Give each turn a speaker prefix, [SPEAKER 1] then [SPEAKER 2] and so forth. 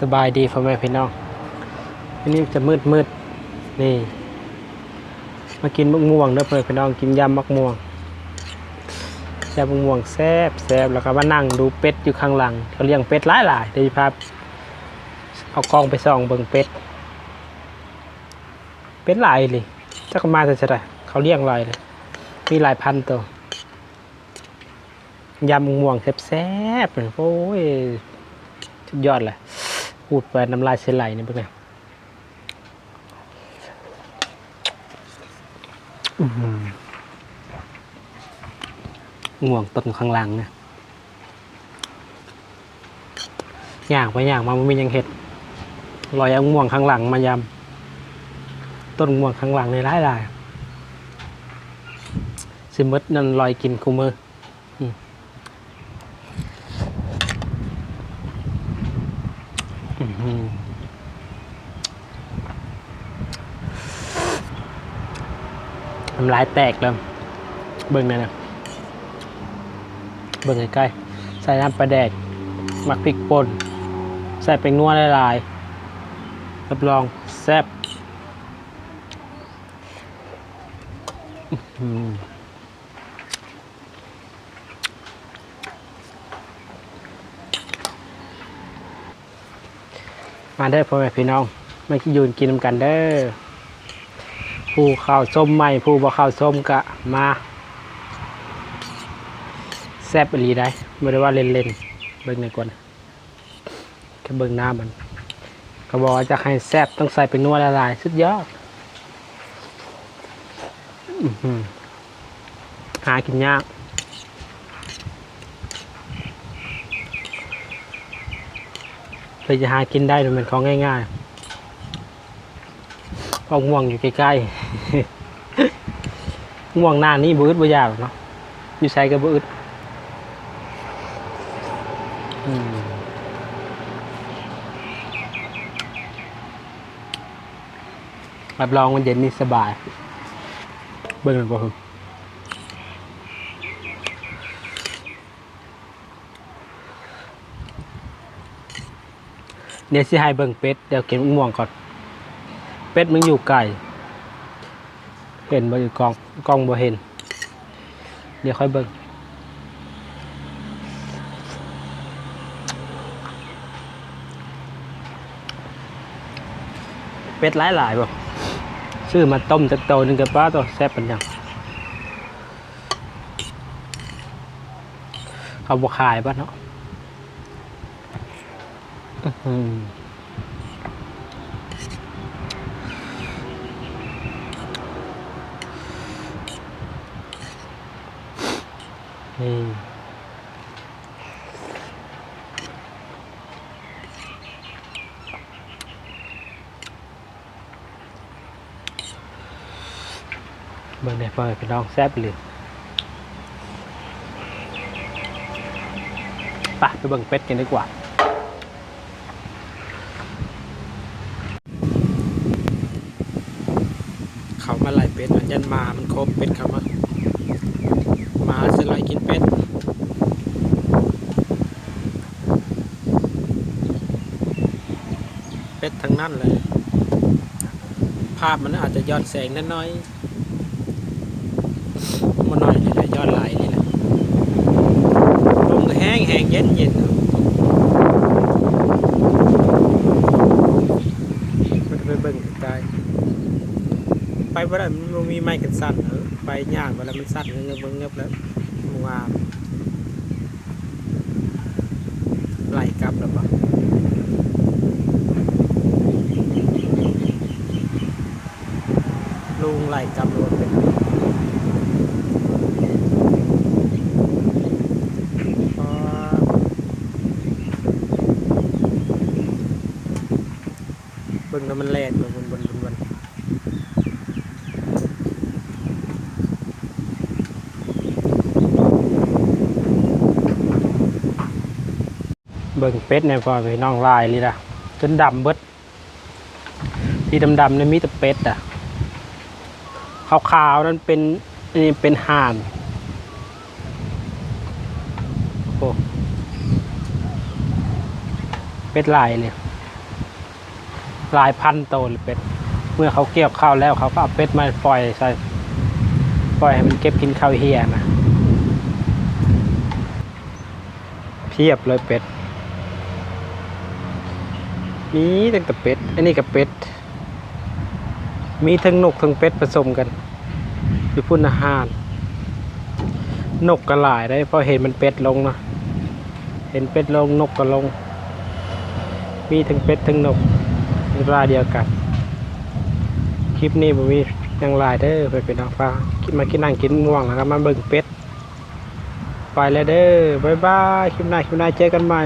[SPEAKER 1] สบายดีพ่อแม่พี่น้องอันนี้จะมืดมืดนี่ มากินมะม่วงเด้อพ่อแม่พี่น้องกินยำมะม่วงแซ่บมะม่วงแซ่บแซ่บแล้วก็มานั่งดูเป็ดอยู่ข้างหลังเขาเลี้ยงเป็ดหลายหลายเดี๋ยวจะพาเอากล้องไปส่องเบิ่งเป็ด เป็ดหลายเลยจักมาจะจะได้เขาเลี้ยงหลายเลย มีหลายพันตัวยำมะม่วงแซ่บๆเลยโอ้ยสุดยอดเลย พูดไปน้ำลายเสไหลนี่เป็นไงอื้อหือง่วงต้นข้างหลังนะย่างไปย่างมามันมียังเห็ดลอยเอาง่วงข้างหลังมายำต้นง่วงข้างหลังในร้ายลายๆสิมดนั่นลอยกินคูมอื้อหือ น้ำลายแตกแล้วเบิ่งหนั่นนะเบิ่งใกล้ๆใส่น้ำปลาแดกหมักพริกป่นใส่เป็นนัวหลายๆรับรองแซ่บมาเด้อพ่อแม่พี่น้อง ไมายืนกินนำกันเด้อ ผู้ข้าวส้มใหม่ผู้บ่ข้าวส้มกะมาแซ่บอีหลีได้ไม่ได้ว่าเล่นๆเบิ่งในก่อนแค่เบิ่งหน้ามันก็บอกว่าจะให้แซ่บต้องใส่เป็นนัวละลายสุดยอดหากินยากเลยจะหากินได้มันเป็นของง่ายๆ เพราะง่วงอยู่ใกล้ๆง่วงหน้านี่บืดบ่ยากเนาะอยู่ใส่ก็บืดอืมรับรองวันเย็นนี่สบาย เบิ่งหน่อยบ่ครับเดี๋ยวสิให้เบิ่งเป็ด เดี๋ยวเก็บม่วงก่อน เป็ดมันอยู่ไกลเห็นบ่อยู่กองกองบ่เห็น เดี๋ยวค่อยเบิ่งเป็ดหลายหลายๆบ่ซื้อมาต้มจักโตนึงกับป้าตัวแซ่บเป็นยังเขาบ่ขายป่ะเนาะ อื้อหือนี่เบิ่งได้พ่อแม่พี่น้องแซ่บเลยไปไปเบิ่งเป็ดกันดีกว่า เขามาไล่เป็ดมันยันมา มันครบเป็ดเขามา มาสไลอยกินเป็ดเป็ดทั้งนั้นเลย ภาพมันอาจจะย้อนแสงนิดน้อยมันน้อยนี่แหละย้อนไหลนี่แหละลมแห้งแห้งเย็นเย็นไปเบิ่งไกล ๆไปว่ได้มันมีไม้กันสั่นไปย่างเวลามันสั่นเงือบเงือบแล้วมัว่าไหลกลับแล้วปะลุงไหลกำรวจเป็นเบิ่งแล้วมันแล่นบนบนบนบนบน เบิ่งเป็ดเนี่ยพอไปน้องลายเลยนะจนดำเบิด ที่ดำๆเนี่ยมีแต่เป็ดอะขาวๆนั่นเป็นนี่เป็นห่านโอ้เป็ดลายเลยลายพันตัวเลยเป็ด เมื่อเขาเกี่ยวข้าวแล้วเขาก็เอาเป็ดมาปล่อยใส่ปล่อยให้มันเก็บกินข้าวเฮียนะเพียบเลยเป็ด มีตั้งแต่เป็ด อันนี้กับเป็ด มีทั้งนกทั้งเป็ดผสมกันอยู่พุ่นอาหาร นกก็หลายได้เพราะเห็นมันเป็ดลงเนาะ เห็นเป็ดลงนกก็ลง มีทั้งเป็ดทั้งนกในเวลาเดียวกัน คลิปนี้ผมมียังหลายเด้อไปเป็นน้องฟ้ามากินนั่งกินง่วงแล้วก็มาเบิ่งเป็ด ไปแล้วเด้อบ๊ายบาย คลิปหน้าคลิปหน้าเจอกันใหม่